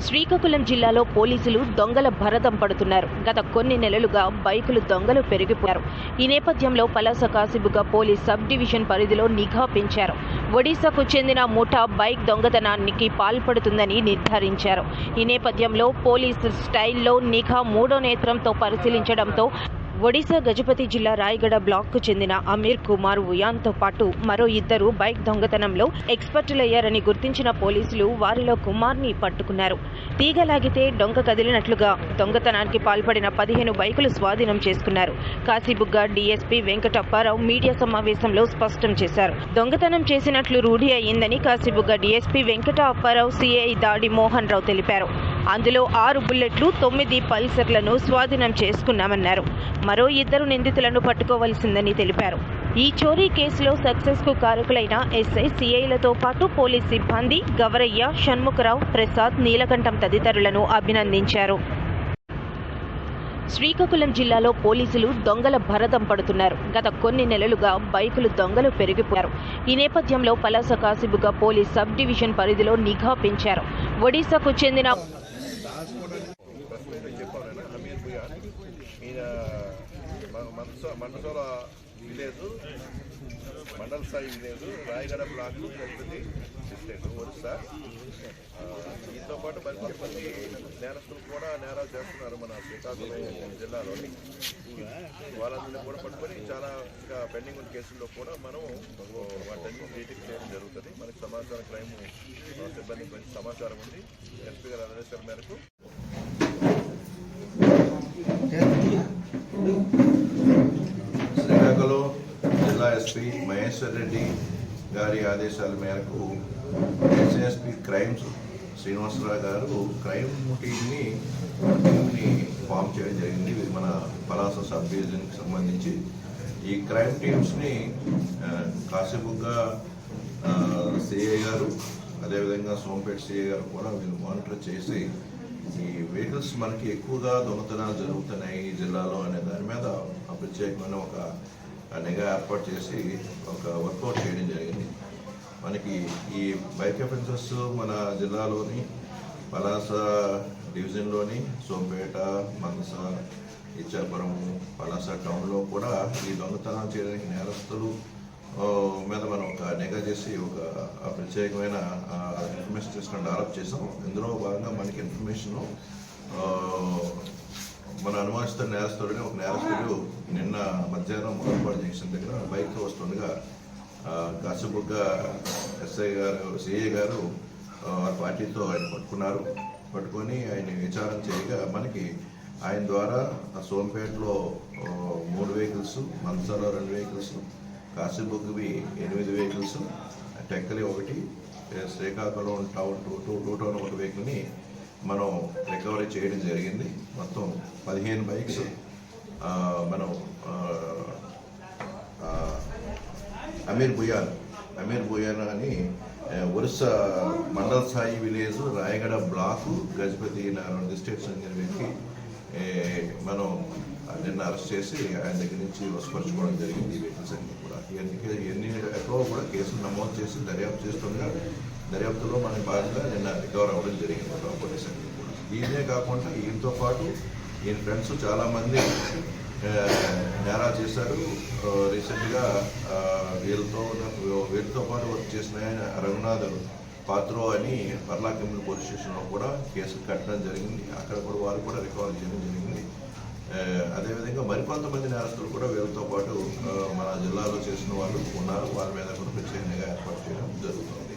శ్రీకాకుళం జిల్లాలో పోలీసులు దొంగల భరతం పడుతున్నారు. గత కొన్ని నెలలుగా బైకులు దొంగలు పెరిగిపోయారు. ఈ నేపథ్యంలో Palasa Kasibugga police sub division పరిధిలో నిఘా పెంచారు. ఒడిశాకు చెందిన ముఠా బైక్ దొంగతనానికి పాల్పడుతుందని నిర్ధారించారు. ఈ నేపథ్యంలో పోలీసు స్టైల్లో నిఘా మూడో నేత్రంతో పరిశీలించడంతో ఒడిశా గజపతి జిల్లా రాయగడ బ్లాక్కు చెందిన అమీర్ కుమార్ ఉయాన్తో పాటు మరో ఇద్దరు బైక్ దొంగతనంలో ఎక్స్పర్టులయ్యారని గుర్తించిన పోలీసులు వారిలో కుమార్ని పట్టుకున్నారు. తీగలాగితే డొంక కదిలినట్లుగా దొంగతనానికి పాల్పడిన పదిహేను బైకులు స్వాధీనం చేసుకున్నారు. కాశీబుగ్గ డీఎస్పీ వెంకటప్పారావు మీడియా సమావేశంలో స్పష్టం చేశారు. దొంగతనం చేసినట్లు రూఢి అయ్యిందని కాశీబుగ్గ డీఎస్పీ వెంకట అప్పారావు సిఐ దాడి మోహన్ రావు తెలిపారు. అందులో ఆరు బుల్లెట్లు తొమ్మిది పల్సర్లను స్వాధీనం చేసుకున్నామన్నారు. మరో ఇద్దరు నిందితులను పట్టుకోవలసిందని తెలిపారు. ఈ చోరీ కేసులో సక్సెస్కు కారకులైన ఎస్ఐ సిఐలతో పాటు పోలీస్ సిబ్బంది గవరయ్య షణ్ముఖరావు ప్రసాద్ నీలకంఠం తదితరులను అభినందించారు. శ్రీకాకుళం జిల్లాలో పోలీసులు దొంగల భరతం పడుతున్నారు. గత కొన్ని నెలలుగా బైకులు దొంగలు పెరిగిపోయారు. ఈ నేపథ్యంలో Palasa Kasibugga police sub division పరిధిలో నిఘా పెంచారు. ఒడిశాకు చెందిన ఈయన మన- మనస మండసోల విలేజ్ మండల స్థాయి village Rayagada block Tirupati district Orissa. దీంతో పాటు మరి కొంతమంది నేరస్తులు కూడా నేరాలు చేస్తున్నారు మన శ్రీకాకుళం జిల్లాలోని వాళ్ళందరినీ కూడా పట్టుకొని చాలా ఇంకా పెండింగ్ ఉన్న కేసుల్లో కూడా మనం వాటన్ని డీటెయిల్ చేయడం జరుగుతుంది. మనకి సమాచారం క్రైమ్ సిబ్బంది మంచి సమాచారం ఉంది. ఎస్పీ గారు ఆదేశాల మేరకు శ్రీకాకుళం జిల్లా ఎస్పీ మహేశ్వర్ రెడ్డి గారి ఆదేశాల మేరకు ఎస్ఎస్పి క్రైమ్స్ శ్రీనివాసరావు గారు క్రైమ్ టీమ్ని టీమ్ని ఫామ్ చేయడం జరిగింది. ఇది మన పలాస సబ్ డివిజన్కి సంబంధించి. ఈ క్రైమ్ టీమ్స్ని కాసేపుగా సిఐ గారు అదేవిధంగా సోంపేట సిఐ గారు కూడా వీళ్ళు మానిటర్ చేసి ఈ వెహికల్స్ మనకి ఎక్కువగా దొంగతనాలు జరుగుతున్నాయి ఈ జిల్లాలో అనే దాని మీద ప్రత్యేకమైన ఒక నిఘా ఏర్పాటు చేసి ఒక వర్కౌట్ చేయడం జరిగింది. మనకి ఈ బైక్ అఫెన్సెస్ మన జిల్లాలోని పలాస డివిజన్లోని సోంపేట మనస ఇచ్చాపురం పలాస టౌన్లో కూడా ఈ దొంగతనాలు చేయడానికి నేరస్తులు మీద మనం నిఘా చేసి ఒక ప్రత్యేకమైన ఇన్ఫర్మేషన్ తీసుకుని డెవలప్ చేసాం. ఇందులో భాగంగా మనకి ఇన్ఫర్మేషన్ మన అనుమానిస్త నేరస్తుడిని ఒక నేరస్తుడు నిన్న మధ్యాహ్నం మొదలుపాటు జంక్షన్ దగ్గర బైక్తో వస్తుండగా ఆ, ఎస్ఐ గారు సిఐ గారు ఆ, వారి పార్టీతో ఆయన పట్టుకున్నారు. పట్టుకొని ఆయన విచారణ చేయగా మనకి ఆయన ద్వారా సోంపేటలో మూడు వెహికల్స్ మంచాలో రెండు వెహికల్స్ కాశీబుగ్గివి ఎనిమిది వెహికల్స్ టెక్కలి ఒకటి Srikakulam town two two two town ఒక వెహికల్ని మనం రికవరీ చేయడం జరిగింది. మొత్తం పదిహేను బైక్స్ మనం అమీర్ బుయాన్ అమీర్ బుయాన్ అని ఒరిస్సా మండల స్థాయి village Rayagada block Gajapati Narayana district చెందిన వ్యక్తి మనం నిన్న అరెస్ట్ చేసి ఆయన దగ్గర నుంచి వసపరచుకోవడం జరిగింది ఈ వెహికల్స్ అన్ని కూడా. ఇవన్నీ ఇవన్నీ ఎక్కడో కూడా కేసులు నమోదు చేసి దర్యాప్తు చేస్తుండగా దర్యాప్తులో మన భాగంగా నిన్న రికవర్ అవ్వడం జరిగింది ప్రాపర్టీస్ అన్ని కూడా. ఈయనే కాకుండా ఈయనతో పాటు ఈయన ఫ్రెండ్స్ చాలామంది నేరా నేరాలు చేశారు రీసెంట్గా వీళ్ళతో ఉన్న- వీళ్ళతో పాటు వర్క్ చేసిన ఆయన రఘునాథ్ పాత్రో అని పర్లాకెంపుల్ పోలీస్ స్టేషన్లో కూడా కేసు కట్టడం జరిగింది. అక్కడ కూడా వారు కూడా రికవర్ చేయడం జరిగింది. అదేవిధంగా మరికొంతమంది నేరస్తులు కూడా వీళ్ళతో పాటు మన జిల్లాలో చేసిన వాళ్ళు ఉన్నారు. వారి మీద కూడా ప్రత్యేకంగా ఏర్పాటు చేయడం జరుగుతుంది.